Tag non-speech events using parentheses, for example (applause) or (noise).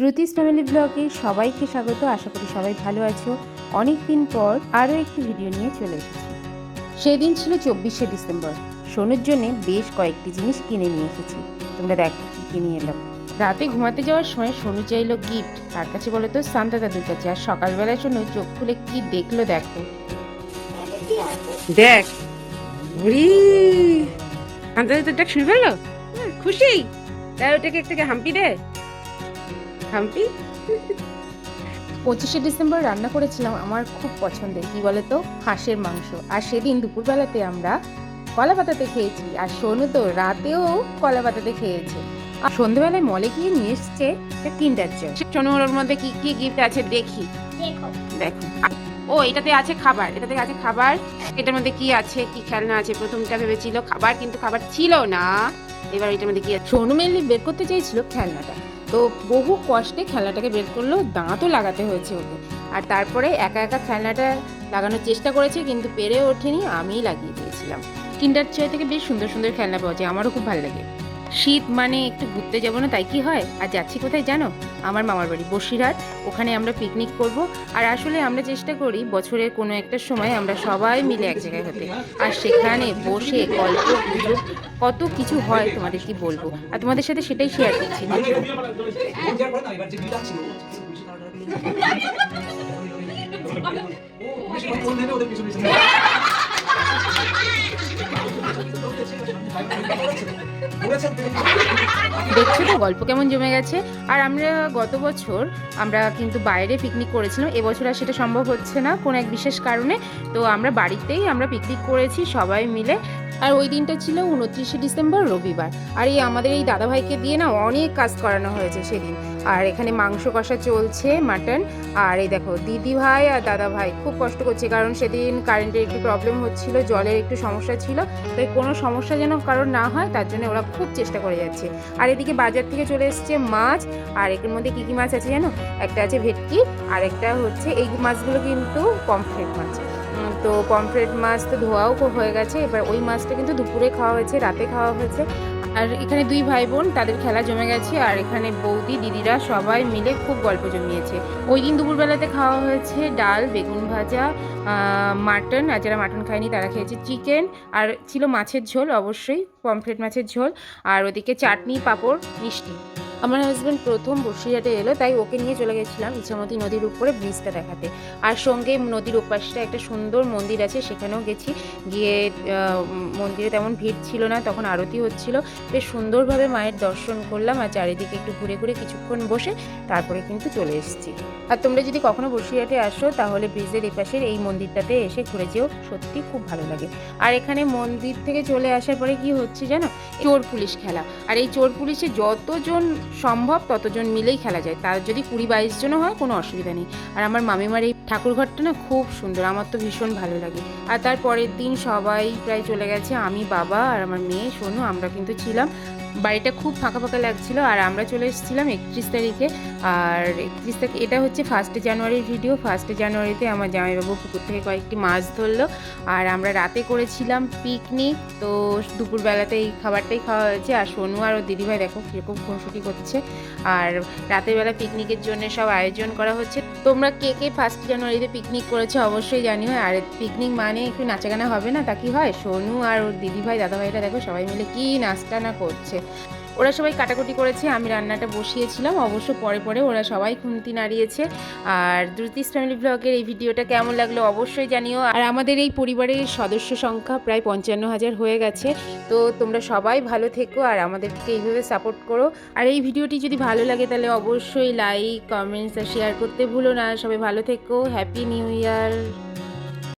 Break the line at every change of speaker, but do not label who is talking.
শ্রুতিস family ব্লগে সবাইকে স্বাগত। আশা করি সবাই ভালো আছো। অনেক দিন পর আরও একটি ভিডিও নিয়ে চলে এসেছি। সেদিন ছিল চব্বিশে ডিসেম্বর। সোনুর জন্য বেশ কয়েকটি জিনিস কিনে নিয়ে এসেছি। তোমরা দেখো কিনে এলাম রাতে ঘুমাতে যাওয়ার সময় সোনু চাইলো গিফট তার কাছে বলো তো সান্তা দাদুর কাছে। আর সকালবেলায় সোনু চোখ খুলে কি দেখল দেখো।
দেখ বুড়ি আন্দাজে তো দেখ শুনে ফেলল খুশি? তাই ওটাকে একটাকে হাম্পি দে। হাম্পি
পঁচিশে ডিসেম্বর রান্না করেছিলাম আমার খুব পছন্দের কি বলে তো হাঁসের মাংস। আর সেদিন দুপুরবেলাতে আমরা কলা পাতাতে খেয়েছি আর সোনু তো রাতেও কলা পাতাতে খেয়েছে। আর সন্ধ্যেবেলায় মলে গিয়ে নিয়ে এসছে একটা কিন্ডার জয়
শোনো ওর মধ্যে কি কি গিফট আছে দেখি। দেখো। ও এটাতে আছে খাবার এটাতে আছে খাবার। এটার মধ্যে কি আছে কি খেলনা আছে? প্রথমটা ভেবেছিল খাবার কিন্তু খাবার ছিল না। এবার এটার মধ্যে কি আছে?
সোনু মেনলি বের করতে চাইছিল খেলনাটা। তো বহু কষ্টে খেলনাটাকে বের করল, দাঁতও লাগাতে হয়েছে ওকে। আর তারপরে একা একা খেলনাটা লাগানোর চেষ্টা করেছে, কিন্তু পেরে ওঠেনি, আমিই লাগিয়ে দিয়েছিলাম। কিন্ডার চেয়ে থেকে বেশ সুন্দর সুন্দর খেলনা পাওয়া যায়, আমারও খুব ভালো লাগে। শীত মানে একটু ঘুরতে যাব না, তাই কি হয়? আর যাচ্ছি কোথায় জানো? আমার মামার বাড়ি, বসিরহাট। ওখানে আমরা পিকনিক করব। আর আসলে আমরা চেষ্টা করি বছরের কোনো একটা সময় আমরা সবাই মিলে এক জায়গায় হতে। আর সেখানে বসে গল্প কত কিছু হয় তোমাদের কি বলব? আর তোমাদের সাথে সেটাই শেয়ার করছি। (laughs) দেখছ তো, গল্প কেমন জমে গেছে। আর আমরা গত বছর আমরা কিন্তু বাইরে পিকনিক করেছিলাম। এবছর আর সেটা সম্ভব হচ্ছে না কোনো এক বিশেষ কারণে। তো আমরা বাড়িতেই আমরা পিকনিক করেছি সবাই মিলে। আর ওই দিনটা ছিল উনত্রিশে ডিসেম্বর রবিবার। আর এই আমাদের এই দাদাভাইকে দিয়ে না অনেক কাজ করানো হয়েছে সেদিন। আর এখানে মাংস কষা চলছে, মাটন। আর এই দেখো, দিদি ভাই আর দাদা ভাই খুব কষ্ট করছে, কারণ সেদিন কারেন্টের একটু প্রবলেম হচ্ছিল, জলের একটু সমস্যা ছিল। তাই কোনো সমস্যা যেন কারোর না হয়, তার জন্য ওরা খুব চেষ্টা করে যাচ্ছে। আর এদিকে বাজার থেকে চলে এসছে মাছ। আর এর মধ্যে কী কী মাছ আছে জানো? একটা আছে ভেটকি, আর একটা হচ্ছে এই মাছগুলো কিন্তু পমফ্রেট মাছ। তো পমফ্রেট মাছ তো ধোয়াও হয়ে গেছে, এবার ওই মাছটা কিন্তু দুপুরে খাওয়া হয়েছে, রাতে খাওয়া হয়েছে। আর এখানে দুই ভাই বোন তাদের খেলা জমে গেছে আর এখানে বৌদি, দিদিরা সবাই মিলে খুব গল্প জমিয়েছে। ওই দিন দুপুরবেলাতে খাওয়া হয়েছে ডাল, বেগুন ভাজা মাটন। আর যারা মাটন খায়নি তারা খেয়েছে চিকেন। আর ছিল মাছের ঝোল অবশ্যই, পমফ্রেট মাছের ঝোল। আর ওদিকে চাটনি, পাঁপড়, মিষ্টি। আমার হাজব্যান্ড প্রথম বসিরহাটে এলো, তাই ওকে নিয়ে চলে গেছিলাম ইছামতি নদীর উপরে ব্রিজটা দেখাতে। আর সঙ্গে নদীর ওপাশটা একটা সুন্দর মন্দির আছে, সেখানেও গেছি। গিয়ে মন্দিরে তেমন ভিড় ছিল না, তখন আরতি হচ্ছিল। বেশ সুন্দরভাবে মায়ের দর্শন করলাম আর চারিদিকে একটু ঘুরে ঘুরে কিছুক্ষণ বসে তারপরে কিন্তু চলে এসেছি। আর তোমরা যদি কখনো বসিরহাটে আসো, তাহলে ব্রিজের এপাশের এই মন্দিরটাতে এসে ঘুরে যেও সত্যি খুব ভালো লাগে। আর এখানে মন্দির থেকে চলে আসার পরে কি হচ্ছে জানো? চোর পুলিশ খেলা। আর এই চোর পুলিশে যতজন সম্ভব ততজন মিলেই খেলা যায়। তার যদি কুড়ি বাইশ জনও হয়, কোনো অসুবিধা নেই। আর আমার মামিমার এই ঠাকুর ঘরটা না খুব সুন্দর, আমার তো ভীষণ ভালো লাগে। আর তারপরের দিন সবাই প্রায় চলে গেছে, আমি, বাবা আর আমার মেয়ে, সোনু, আমরা কিন্তু ছিলাম। বাড়িটা খুব ফাঁকা ফাঁকা লাগছিল আর আমরা চলে এসেছিলাম একত্রিশ তারিখে। আর একত্রিশ তারিখ, এটা হচ্ছে ফার্স্টে জানুয়ারির ভিডিও ফার্স্টে জানুয়ারিতে আমার জামাইবাবু পুকুর থেকে কয়েকটি মাছ ধরলো। আর আমরা রাতে করেছিলাম পিকনিক তো দুপুরবেলাতে এই খাবারটাই খাওয়া হয়েছে। আর সোনু আর ও দিদিভাই দেখো কীরকম খুনসুটি করছে। আর রাতের বেলা পিকনিকের জন্য সব আয়োজন করা হচ্ছে। তোমরা কে কে ফার্স্ট জানুয়ারিতে পিকনিক করেছ অবশ্যই জানিও। আর পিকনিক মানে একটু নাচাগানা হবে না? তা কি হয়? সোনু আর ওর দিদিভাই দাদাভাইটা দেখো সবাই মিলে কি নাচটা না করছে ওরা সবাই কাটাকুটি করেছে, আমি রান্নাটা বসিয়েছিলাম। অবশ্য পরে পরে ওরা সবাই খুন্তি নাড়িয়েছে। আর দ্রুতিস ফ্যামিলি ব্লগের এই ভিডিওটা কেমন লাগল অবশ্যই জানিও। আর আমাদের এই পরিবারের সদস্য সংখ্যা প্রায় পঞ্চান্ন হাজার হয়ে গেছে। তো তোমরা সবাই ভালো থেকো আর আমাদেরকে এইভাবে সাপোর্ট করো। আর এই ভিডিওটি যদি ভালো লাগে তাহলে অবশ্যই লাইক কমেন্টস আর শেয়ার করতে ভুলো না। সবাই ভালো থেকো হ্যাপি নিউ ইয়ার